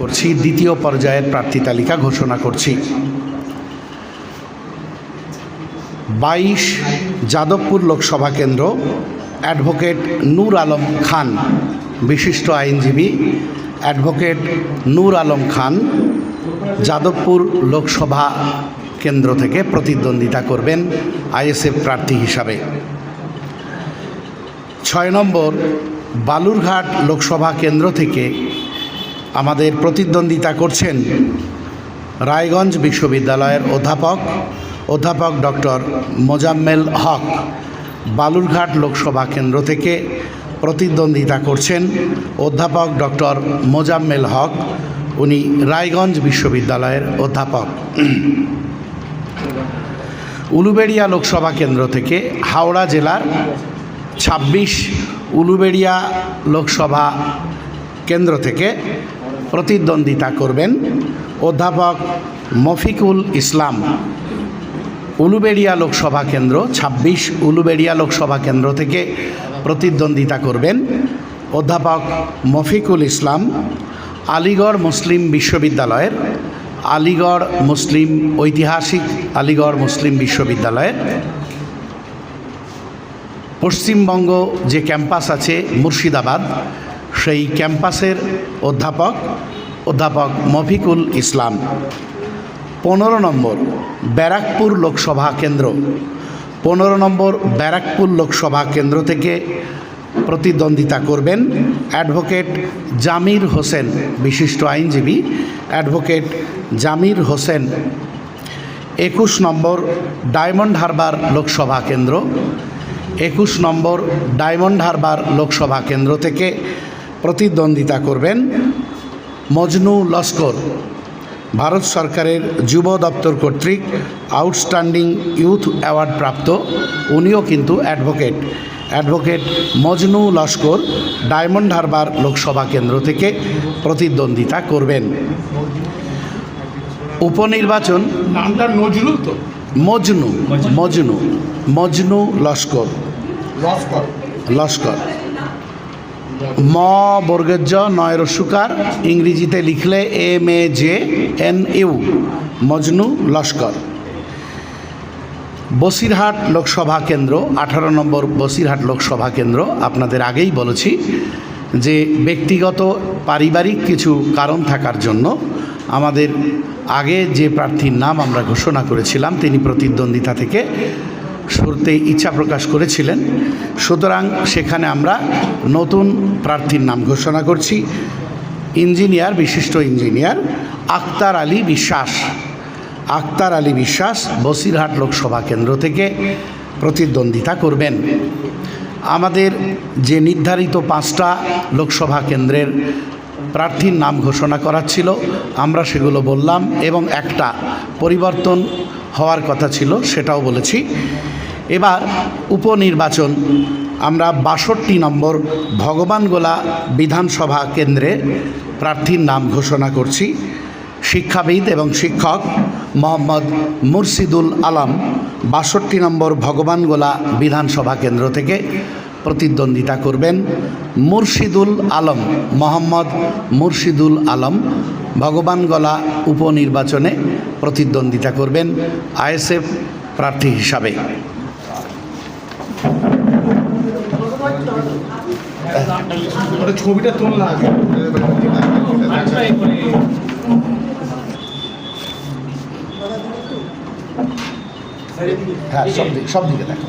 করছি, দ্বিতীয় পর্যায়ের প্রার্থী তালিকা ঘোষণা করছি। বাইশ, যাদবপুর লোকসভা কেন্দ্র, অ্যাডভোকেট নূর আলম খান, বিশিষ্ট আইনজীবী, অ্যাডভোকেট নূর আলম খান, যাদবপুর লোকসভা কেন্দ্র থেকে প্রতিদ্বন্দ্বিতা করবেন আইএসএফ প্রার্থী হিসাবে। ছয় নম্বর, বালুরঘাট লোকসভা কেন্দ্র থেকে আমাদের প্রতিদ্বন্দ্বিতা করছেন রায়গঞ্জ বিশ্ববিদ্যালয়ের অধ্যাপক অধ্যাপক ডক্টর মোজাম্মেল হক। বালুরঘাট লোকসভা কেন্দ্র থেকে প্রতিদ্বন্দ্বিতা করছেন অধ্যাপক ডক্টর মোজাম্মেল হক। উনি রায়গঞ্জ বিশ্ববিদ্যালয়ের অধ্যাপক। উলুবেড়িয়া লোকসভা কেন্দ্র থেকে হাওড়া জেলার ছাব্বিশ উলুবেড়িয়া লোকসভা কেন্দ্র থেকে প্রতিদ্বন্দ্বিতা করবেন অধ্যাপক মফিকুল ইসলাম, উলুবেড়িয়া লোকসভা কেন্দ্র, ছাব্বিশ উলুবেড়িয়া লোকসভা কেন্দ্র থেকে প্রতিদ্বন্দ্বিতা করবেন অধ্যাপক মফিকুল ইসলাম, আলিগড় মুসলিম বিশ্ববিদ্যালয়ের, আলিগড় মুসলিম ঐতিহাসিক আলিগড় মুসলিম বিশ্ববিদ্যালয়ের। পশ্চিমবঙ্গ যে ক্যাম্পাস আছে মুর্শিদাবাদ সেই ক্যাম্পাসের অধ্যাপক অধ্যাপক মফিকুল ইসলাম। পনেরো নম্বর, ব্যারাকপুর লোকসভা কেন্দ্র। পনেরো নম্বর, ব্যারাকপুর লোকসভা কেন্দ্র থেকে প্রতিদ্বন্দ্বিতা করবেন অ্যাডভোকেট জামির হোসেন, বিশিষ্ট আইনজীবী অ্যাডভোকেট জামির হোসেন। একুশ নম্বর, ডায়মন্ড হারবার লোকসভা কেন্দ্র। একুশ নম্বর, ডায়মন্ড হারবার লোকসভা কেন্দ্র থেকে প্রতিদ্বন্দ্বিতা করবেন মজনু লস্কর। ভারত সরকারের যুব দপ্তর কর্তৃক আউটস্ট্যান্ডিং ইউথ অ্যাওয়ার্ড প্রাপ্ত উনিও কিন্তু advocate. Advocate Majnu Laskar Diamond Harbour Lok Sabha কেন্দ্র থেকে প্রতিদ্বন্দ্বিতা করবেন। উপনির্বাচন নামটা নজরুল তো। মজনু মজনু মজনু লস্কর। লস্কর। লস্কর। ম বর্গজ নয় রস্যুকার ইংরেজিতে লিখলে M A J N U, Majnu Laskar. Basirhat Lok Sabha কেন্দ্র, আঠারো নম্বর বসিরহাট লোকসভা কেন্দ্র, আপনাদের আগেই বলেছি যে ব্যক্তিগত, পারিবারিক কিছু কারণ থাকার জন্য আমাদের আগে যে প্রার্থীর নাম আমরা ঘোষণা করেছিলাম, তিনি প্রতিদ্বন্দ্বিতা থেকে সরতে ইচ্ছা প্রকাশ করেছিলেন। সুতরাং সেখানে আমরা নতুন প্রার্থীর নাম ঘোষণা করছি। ইঞ্জিনিয়ার, বিশিষ্ট ইঞ্জিনিয়ার আক্তার আলী বিশ্বাস। আক্তার আলী বিশ্বাস বসিরহাট লোকসভা কেন্দ্র থেকে প্রতিদ্বন্দ্বিতা করবেন। আমাদের যে নির্ধারিত পাঁচটা লোকসভা কেন্দ্রের প্রার্থীর নাম ঘোষণা করা ছিল, আমরা সেগুলো বললাম এবং একটা পরিবর্তন হওয়ার কথা ছিল, সেটাও বলেছি। এবার উপনির্বাচন। আমরা বাষট্টি নম্বর ভগবানগোলা বিধানসভা কেন্দ্রে প্রার্থীর নাম ঘোষণা করছি। শিক্ষাবিদ এবং শিক্ষক মোহাম্মদ মুর্শিদুল আলম বাষট্টি নম্বর ভগবানগোলা বিধানসভা কেন্দ্র থেকে প্রতিদ্বন্দ্বিতা করবেন। মুর্শিদুল আলম, মোহাম্মদ মুর্শিদুল আলম ভগবানগোলা উপনির্বাচনে প্রতিদ্বন্দ্বিতা করবেন আইএসএফ প্রার্থী হিসাবে। ছবিটা তোলা আগে হ্যাঁ সব দিকে সব দিকে দেখো।